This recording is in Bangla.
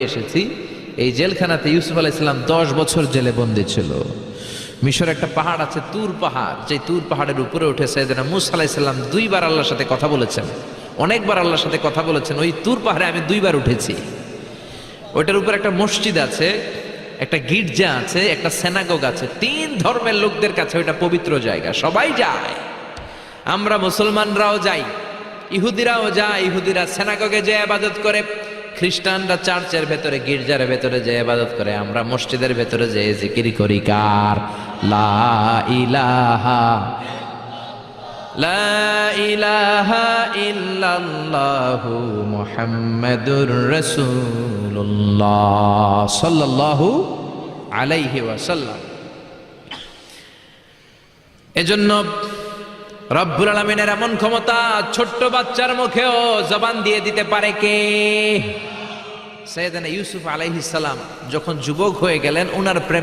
এসেছি। এই জেলখানাতে ইউসুফ আলাহ ইসলাম দশ বছর জেলে বন্দি ছিল। মিশর একটা পাহাড় আছে, তুর পাহাড়। যে তুর পাহাড়ের উপরে উঠে সাইদানা মুসা আলাহ ইসলাম দুইবার আল্লাহর সাথে কথা বলেছেন। অনেকবার আল্লাহর সাথে কথা বলেছেন, ওই তুর পাহাড়ে আমি দুইবার উঠেছি। ওইটার উপর একটা মসজিদ আছে, একটা গির্জা আছে, একটা সেনাগোগ আছে। তিন ধর্মের লোকদের কাছে ওইটা পবিত্র জায়গা, সবাই যায়। আমরা মুসলমানরাও যাই, ইহুদিরাও যায়, ইহুদিরা সেনাগগে যে আবাদত করে। খ্রিস্টানরা চার্চের ভেতরে, গির্জার ভেতরে যে আবাদত করে, আমরা মসজিদের ভেতরে যে জিকির করি, কার? লা ইলাহা লা ইলাহা ইল্লাল্লাহু মুহাম্মাদুর রাসূলুল্লাহ সাল্লাল্লাহু আলাইহি ওয়াসাল্লাম। এজন্য রব্বুল আলমিনের এমন ক্ষমতা ছোট্ট বাচ্চার মুখেও জবান দিয়ে দিতে পারে কে? সৈয়দানা ইউসুফ আলাইহিস সালাম যখন যুবক হয়ে গেলেন ওনার প্রেম